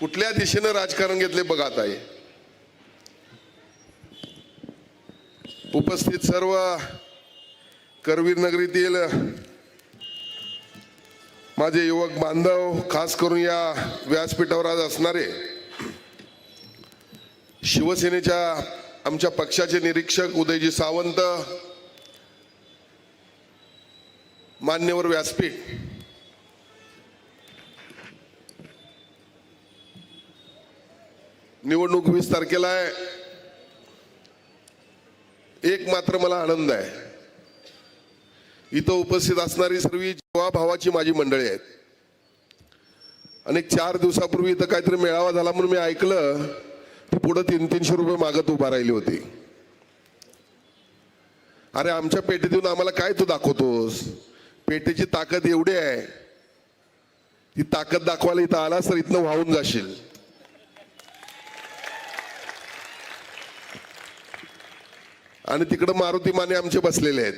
कुठल्या दिशेनं राजकारण घेतले बघा आता उपस्थित सर्व करवीर नगरीतील माझे युवक बांधव खास करून या व्यासपीठावर आज असणारे शिवसेनेच्या आमच्या पक्षाचे निरीक्षक उदयजी सावंत मान्यवर व्यासपीठ निवडणूक वीस तारखेला आहे. एक मात्र मला आनंद आहे. इथं उपस्थित असणारी सर्व जेव्हा भावाची माझी मंडळी आहेत. आणि चार दिवसापूर्वी इथं काहीतरी मेळावा झाला म्हणून मी ऐकलं ती पुढं तीन तीनशे रुपये मागत उभा राहिली होती. अरे आमच्या पेटीत येऊन आम्हाला काय तू दाखवतोस? पेटीची ताकद एवढी आहे. ती ताकद दाखवायला इथं आलास तर इथनं वाहून जाशील. आणि तिकडं मारुती माने आमचे बसलेले आहेत.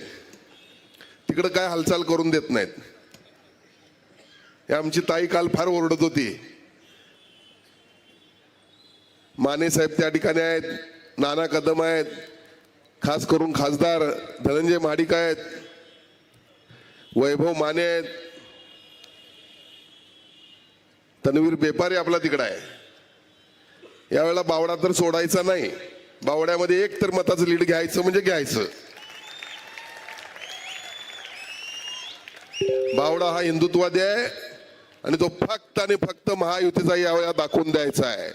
तिकडं काय हालचाल करून देत नाहीत. आमची ताई काल फार ओरडत होती. माने साहेब त्या ठिकाणी आहेत नाना कदम आहेत खास करून खासदार धनंजय महाडिक आहेत वैभव माने आहेत. तन्वीर बेपारी आपला तिकडा आहे. यावेळेला बावडा तर सोडायचा नाही. बावड्यामध्ये एक तर मताचं लीड घ्यायचं म्हणजे घ्यायचं. बावडा हा हिंदुत्ववादी आहे आणि तो फक्त आणि फक्त महायुतीचा यावेळा दाखवून द्यायचा आहे.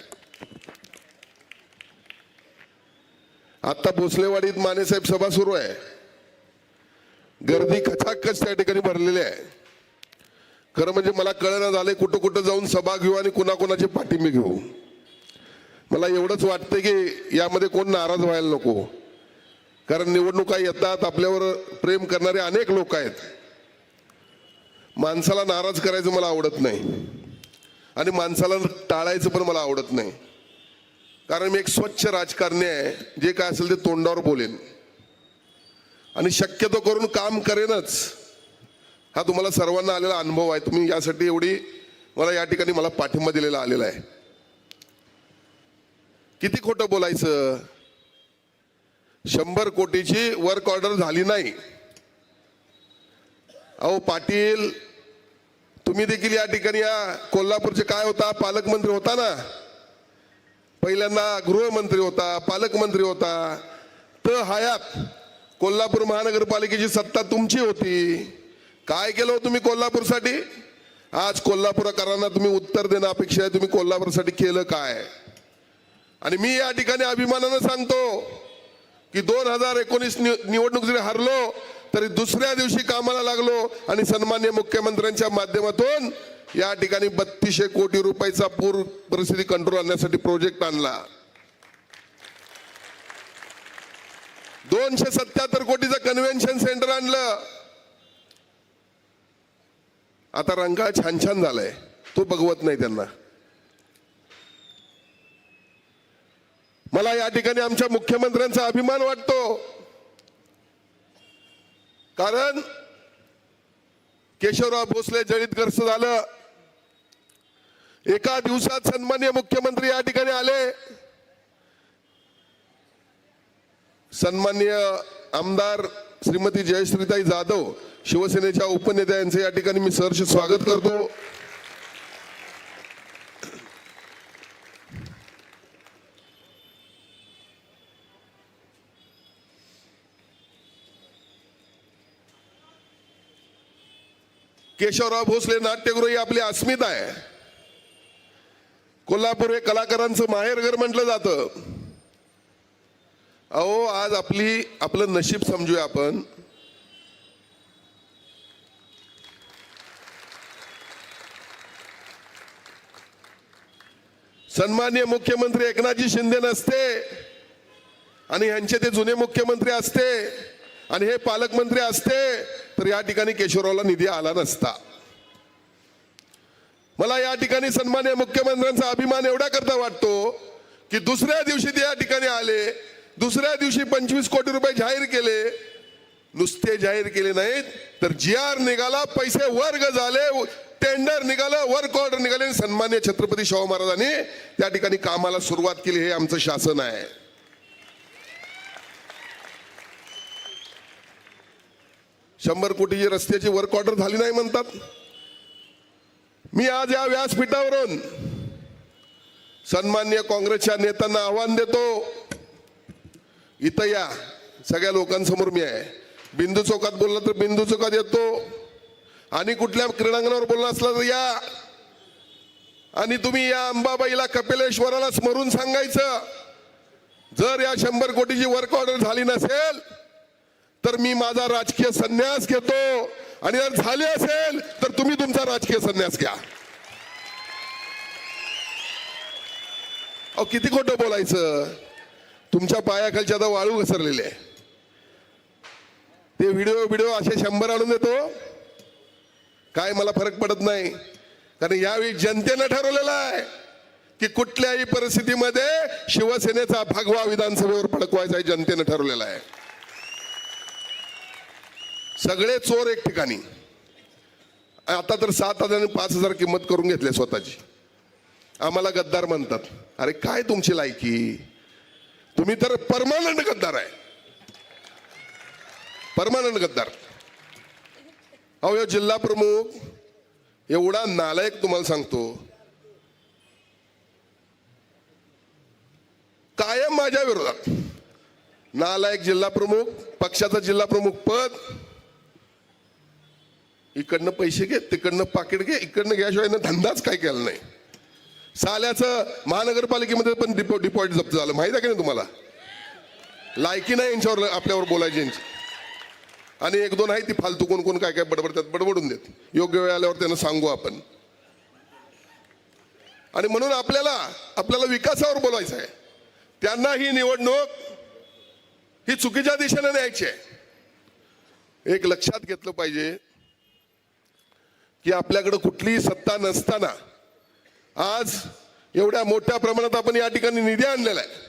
आता भोसलेवाडीत मानेसाहेब सभा सुरू आहे. गर्दी खचाखच त्या ठिकाणी भरलेली आहे. खरं म्हणजे मला कळणं झालंय कुठं कुठं जाऊन सभा घेऊ आणि कुणाकुणाची पाठिंबे घेऊ. मला एवढंच वाटतं की यामध्ये कोण नाराज व्हायला नको. कारण निवडणुका येतात आपल्यावर प्रेम करणारे अनेक लोक आहेत. माणसाला नाराज करायचं मला आवडत नाही. आणि माणसाला टाळायचं पण मला आवडत नाही. कारण मी एक स्वच्छ राजकारणी आहे जे काय असेल ते तोंडावर बोलेन. आणि शक्यतो करून काम करेनच. हा तुम्हाला सर्वांना आलेला अनुभव आहे. तुम्ही यासाठी एवढी मला या ठिकाणी मला पाठिंबा दिलेला आलेला आहे. किती खोटं बोलायचं? शंभर कोटीची वर्क ऑर्डर झाली नाही. अहो पाटील तुम्ही देखील या ठिकाणी या. कोल्हापूरचे काय होता? पालकमंत्री होता ना. पहिल्यांदा गृहमंत्री होता पालकमंत्री होता. तर हयात कोल्हापूर महानगरपालिकेची सत्ता तुमची होती. काय केलं हो तुम्ही कोल्हापूरसाठी? आज कोल्हापूरकरांना तुम्ही उत्तर देणं अपेक्षा आहे. तुम्ही कोल्हापूरसाठी केलं काय? आणि मी या ठिकाणी अभिमानानं सांगतो की दोन हजार एकोणीस निवडणूक जरी हरलो तरी दुसऱ्या दिवशी कामाला लागलो आणि सन्मान्य मुख्यमंत्र्यांच्या माध्यमातून या ठिकाणी बत्तीसशे कोटी रुपयाचा पूर परिस्थिती कंट्रोल आणण्यासाठी प्रोजेक्ट आणला. दोनशे सत्याहत्तर कोटीचं कन्व्हेन्शन सेंटर आणलं. आता रंगा छान छान झालाय. तो बघवत नाही त्यांना. मला या ठिकाणी आमच्या मुख्यमंत्र्यांचा अभिमान वाटतो. कारण केशवराव भोसले जळीतग्रस्त झालं. एका दिवसात सन्मान्य मुख्यमंत्री या ठिकाणी आले. सन्मान्य आमदार श्रीमती जयश्रीताई जाधव शिवसेनेच्या उपनेत्यांचे या ठिकाणी मी सहर्ष स्वागत करतो. केशवराव भोसले नाट्यगृह ही आपली अस्मिता आहे. कोल्हापूर हे कलाकारांचं माहेरघर म्हटलं जातं. अहो आज आपली आपलं नशीब समजूया आपण. सन्मान्य मुख्यमंत्री एकनाथजी शिंदे नसते. आणि ह्यांचे ते जुने मुख्यमंत्री असते. आणि हे पालकमंत्री असते. तर या ठिकाणी केशवरावला निधी आला नसता. मला या ठिकाणी सन्मान्य मुख्यमंत्र्यांचा अभिमान एवढा करता वाटतो की दुसऱ्या दिवशी ते या ठिकाणी आले दुसऱ्या दिवशी पंचवीस कोटी रुपये जाहीर केले. नुसते जाहीर केले नाहीत तर जी आर निघाला पैसे वर्ग झाले टेंडर निघालं वर्क ऑर्डर निघाले आणि सन्मान्य छत्रपती शाहू महाराजांनी त्या ठिकाणी कामाला सुरुवात केली हे आमचं शासन आहे. शंभर कोटीची रस्त्याची वर्क ऑर्डर झाली नाही म्हणतात. मी आज या व्यासपीठावरून सन्मान्य काँग्रेसच्या नेत्यांना आव्हान देतो. इथं या सगळ्या लोकांसमोर मी आहे. बिंदू चौकात बोलला तर बिंदू चौकात येतो. आणि कुठल्या क्रीडांगणावर बोलणं असला तर या. आणि तुम्ही या अंबाबाईला कपिलेश्वराला स्मरून सांगायचं. जर या शंभर कोटीची वर्क ऑर्डर झाली नसेल तर मी माझा राजकीय संन्यास घेतो. आणि जर झाले असेल तर तुम्ही तुमचा राजकीय संन्यास घ्या. अहो किती खोटं बोलायचं? तुमच्या पायाखालच्या आता वाळू घसरलेले. आहे ते व्हिडिओ व्हिडिओ असे शंभर आणून देतो. काय मला फरक पडत नाही. कारण यावेळी जनतेनं ठरवलेलं आहे की कुठल्याही परिस्थितीमध्ये शिवसेनेचा भगवा विधानसभेवर फडकवायचा हे जनतेनं ठरवलेला आहे. सगळे चोर एक ठिकाणी. आता तर सात हजार आणि पाच हजार किंमत करून घेतली स्वतःची. आम्हाला गद्दार म्हणतात अरे काय तुमची लायकी? तुम्ही तर परमानंट गद्दार आहे. परमानंट गद्दार. अहो जिल्हा प्रमुख एवढा नालायक तुम्हाला सांगतो. कायम माझ्या विरोधात. नालायक जिल्हा प्रमुख पक्षाचा जिल्हा प्रमुख पद इकडनं पैसे घे तिकडनं पाकिट घे इकडनं घ्याशिवाय धंदाच काय केला नाही. साल्याचं महानगरपालिकेमध्ये पण डिपो डिपॉझिट जप्त झालं. माहिती आहे की नाही तुम्हाला? लायकी नाही यांच्यावर आपल्यावर बोलायची यांची. आणि एक दोन आहे ती फालतू कोण कोण काय काय बडबडतात बडबडून देत. योग्य वेळ आल्यावर त्यांना सांगू आपण. आणि म्हणून आपल्याला आपल्याला विकासावर बोलायचं आहे. त्यांना ही निवडणूक ही चुकीच्या दिशेने न्यायची आहे. एक लक्षात घेतलं पाहिजे की आपल्याकडे कुठलीही सत्ता नसताना आज एवढ्या मोठ्या प्रमाणात आपण या ठिकाणी निधी आणलेला आहे.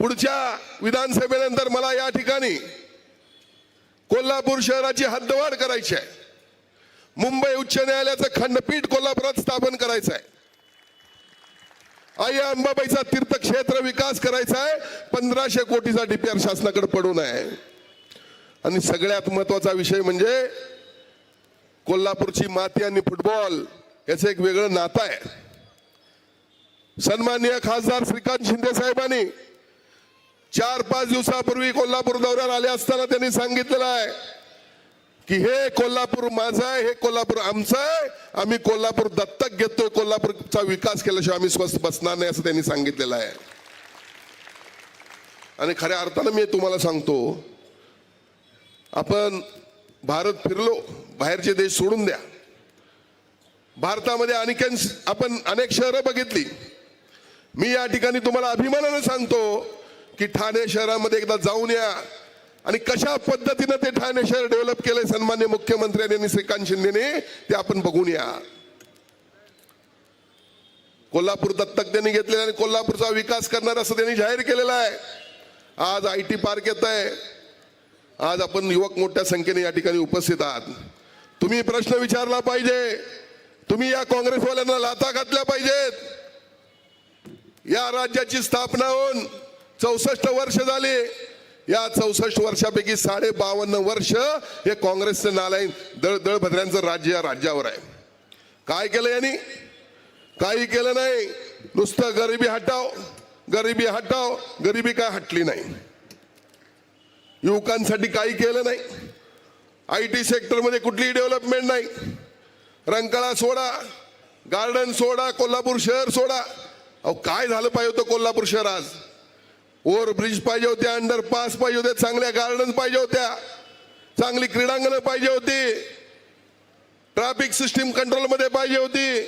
पुढच्या विधानसभेनंतर मला या ठिकाणी कोल्हापूर शहराची हद्दवाढ करायची आहे. मुंबई उच्च न्यायालयाचं खंडपीठ कोल्हापुरात स्थापन करायचं आहे. आई अंबाबाईचा तीर्थक्षेत्र विकास करायचा आहे. पंधराशे कोटीचा डीपीआर शासनाकडे पडून आहे आणि सगळ्यात महत्त्वाचा विषय म्हणजे कोल्हापूरची माती आणि फुटबॉल याचं एक वेगळं नातं आहे. सन्माननीय खासदार श्रीकांत शिंदे साहेबांनी चार पाच दिवसापूर्वी कोल्हापूर दौऱ्यावर आले असताना त्यांनी सांगितलेलं आहे की हे कोल्हापूर माझं आहे हे कोल्हापूर आमचं आहे आम्ही कोल्हापूर दत्तक घेतोय कोल्हापूरचा विकास केल्याशिवाय आम्ही स्वस्त बसणार नाही असं त्यांनी सांगितलेलं आहे. आणि खऱ्या अर्थानं मी तुम्हाला सांगतो आपण भारत फिरलो बाहेरचे देश सोडून द्या. भारतामध्ये अनेक आपण अनेक शहरं बघितली. मी या ठिकाणी तुम्हाला अभिमानानं सांगतो की ठाणे शहरामध्ये एकदा जाऊन या. आणि कशा पद्धतीनं ते ठाणे शहर डेव्हलप केलंय सन्मान्य मुख्यमंत्र्यांनी आणि श्रीकांत शिंदेने ते आपण बघून या. कोल्हापूर दत्तक त्यांनी घेतलेलं आणि कोल्हापूरचा विकास करणार असं त्यांनी जाहीर केलेलं आहे. आज आय टी पार्क येत आहे आज आपण युवक मोठ्या संख्येने या ठिकाणी उपस्थित आहात. तुम्ही प्रश्न विचारला पाहिजे. तुम्ही या काँग्रेसवाल्यांना लाथा घातल्या पाहिजेत. या राज्याची स्थापना होऊन चौसष्ट वर्ष झाली. या चौसष्ट वर्षापैकी साडे बावन्न वर्ष हे काँग्रेसचं नालायन दळदळभद्र्यांचं राज्य या राज्यावर आहे. काय केलं यांनी? काही केलं नाही. नुसतं गरिबी हटाव गरिबी हटाव गरिबी काय हटली नाही. युवकांसाठी काही केलं नाही. आय टी सेक्टरमध्ये कुठलीही डेव्हलपमेंट नाही. रंकाळा सोडा गार्डन सोडा कोल्हापूर शहर सोडा. अहो काय झालं पाहिजे होतं कोल्हापूर शहर आज? ओव्हर ब्रिज पाहिजे होत्या अंडर पास पाहिजे होत्या चांगल्या गार्डन पाहिजे होत्या. चांगली क्रीडांगणं पाहिजे होती. ट्रॅफिक सिस्टीम कंट्रोलमध्ये पाहिजे होती.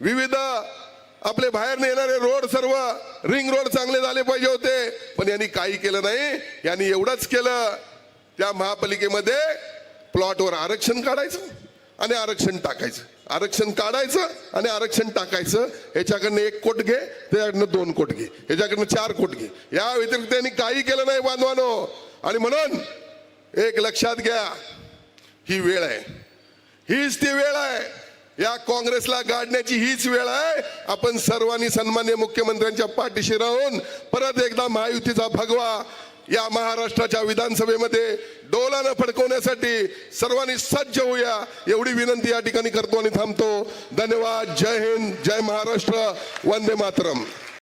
विविध आपले बाहेर येणारे रोड सर्व रिंग रोड चांगले झाले पाहिजे होते. पण यांनी काही केलं नाही. यांनी एवढंच केलं. त्या महापालिकेमध्ये प्लॉटवर आरक्षण काढायचं आणि आरक्षण टाकायचं. आरक्षण काढायचं आणि आरक्षण टाकायचं. ह्याच्याकडनं एक कोट घे त्याच्याकडनं दोन कोट घे ह्याच्याकडनं चार कोट घे. या व्यतिरिक्त त्यांनी काही केलं नाही बांधवानो. आणि म्हणून एक लक्षात घ्या ही वेळ आहे. हीच ती वेळ आहे. या काँग्रेसला गाडण्याची हीच वेळ आहे. आपण सर्वांनी सन्मान्य मुख्यमंत्र्यांच्या पाठीशी राहून परत एकदा महायुतीचा भगवा या महाराष्ट्राच्या विधानसभेमध्ये डोलानं फडकवण्यासाठी सर्वांनी सज्ज होऊया एवढी विनंती या ठिकाणी करतो आणि थांबतो. धन्यवाद. जय हिंद. जय महाराष्ट्र. वंदे मातरम.